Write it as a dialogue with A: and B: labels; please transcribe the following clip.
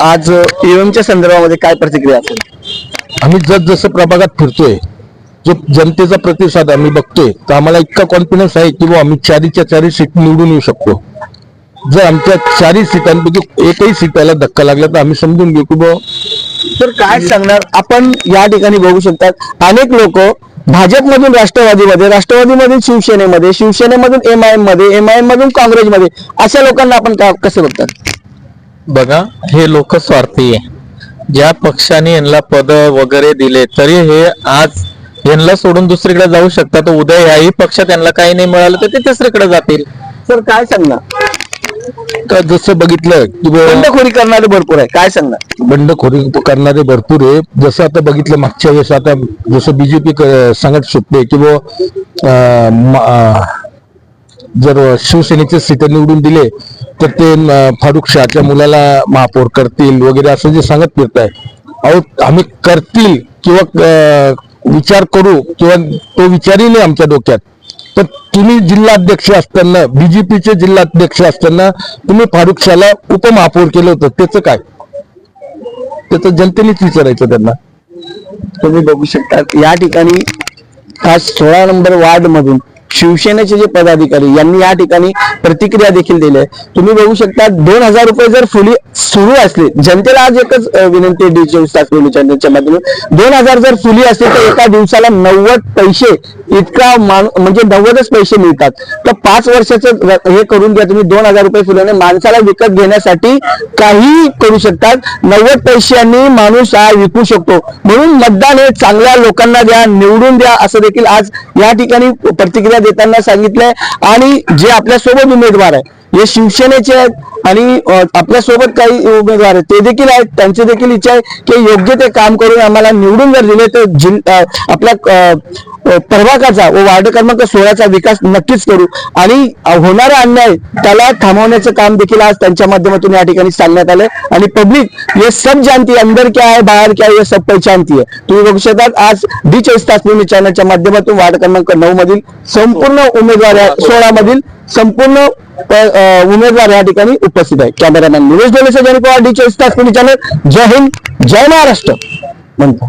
A: आज ईव्हीएमच्या संदर्भामध्ये काय प्रतिक्रिया असेल?
B: आम्ही जस जसं प्रभागात फिरतोय जो जनतेचा प्रतिसाद आम्ही बघतोय तर आम्हाला इतका कॉन्फिडन्स आहे की आम्ही चारीच्या चारी सीट निवडून येऊ शकतो. जर आमच्या चारी सीटांपैकी एकही सीटाला धक्का लागला तर आम्ही समजून घेऊ की बुवा
A: तर काय सांगणार? आपण या ठिकाणी बघू शकतात अनेक लोक भाजपमधून राष्ट्रवादीमध्ये राष्ट्रवादीमधून शिवसेनेमध्ये शिवसेनेमधून एम आय एममध्ये एम आय एम मधून काँग्रेसमध्ये अशा लोकांना आपण कसं बघतात?
C: बघा हे लोक स्वार्थी आहे. ज्या पक्षाने यांना पद वगैरे दिले तरी हे आज यांना सोडून दुसरीकडे जाऊ शकतात. उद्या याही पक्षात त्यांना काही नाही मिळालं तर ते तिसरीकडे जातील.
A: तर काय सांगणार?
B: तर जसं बघितलं की
A: बंडखोरी करणारे भरपूर आहे. काय सांगणार?
B: बंडखोरी करणारे भरपूर आहे. जसं आता बघितलं मागच्या वेळेस आता जसं बीजेपी सांगत सुटते की बुवा, अं, म- अं, जर शिवसेनेचे सीट निवडून दिले तर ते फारुख शहाच्या मुलाला महापौर करतील वगैरे असं जे सांगत फिरताय. अहो आम्ही करतील किंवा विचार करू किंवा तो विचारही नाही आमच्या डोक्यात. तर तुम्ही जिल्हाध्यक्ष असताना बीजेपीचे जिल्हाध्यक्ष असताना तुम्ही फारुख शहाला उपमहापौर केलं होतं. त्याचं काय? त्याचं जनतेनेच विचारायचं त्यांना.
A: तुम्ही बघू शकता या ठिकाणी खास सोळा नंबर वार्ड मधून शिवसेनेचे जे पदाधिकारी यांनी या ठिकाणी प्रतिक्रिया देखील दिली आहे. तुम्ही बघू शकता दोन हजार रुपये जर फुली सुरू असली जनतेला आज एकच विनंती आहे डी चोवीस तास चॅनलच्या माध्यमातून. दोन हजार जर फुली असली तर एका दिवसाला नव्वद पैसे इतका म्हणजे नव्वदच पैसे मिळतात. तर पाच वर्षाचं हे करून द्या तुम्ही दोन हजार रुपये फुल्याने माणसाला विकत घेण्यासाठी काही करू शकतात. नव्वद पैशांनी माणूस हा विकू शकतो. म्हणून मतदान हे चांगल्या लोकांना द्या निवडून द्या असं देखील आज या ठिकाणी प्रतिक्रिया देताना सांगितलंय. आणि जे आपल्यासोबत उमेदवार आहे हे शिवसेनेचे आहेत आणि आपल्यासोबत काही उमेदवार आहेत. ते देखील आहेत. त्यांची देखील इच्छा आहे की योग्य ते काम करून आम्हाला निवडून जर दिले तर आपल्या प्रभागाचा व वार्ड क्रमांक सोळाचा विकास नक्कीच करू. आणि होणारा अन्याय त्याला थांबवण्याचं काम देखील आज त्यांच्या माध्यमातून या ठिकाणी सांगण्यात आलंय. आणि पब्लिक ये सब जानती है अंदर क्या है बाहेर क्या ये सब पहचानती है तुम्ही बघू शकतात आज डी चोवीस तास चॅनलच्या माध्यमातून वार्ड क्रमांक नऊ मधील संपूर्ण उमेदवार सोळा मधील संपूर्ण उमेदवार या ठिकाणी उपस्थित आहे कॅमेरामॅन निलेश डोलेसे जनी पवार डी चोवीस तास चॅनल जय हिंद जय महाराष्ट्र. म्हणतो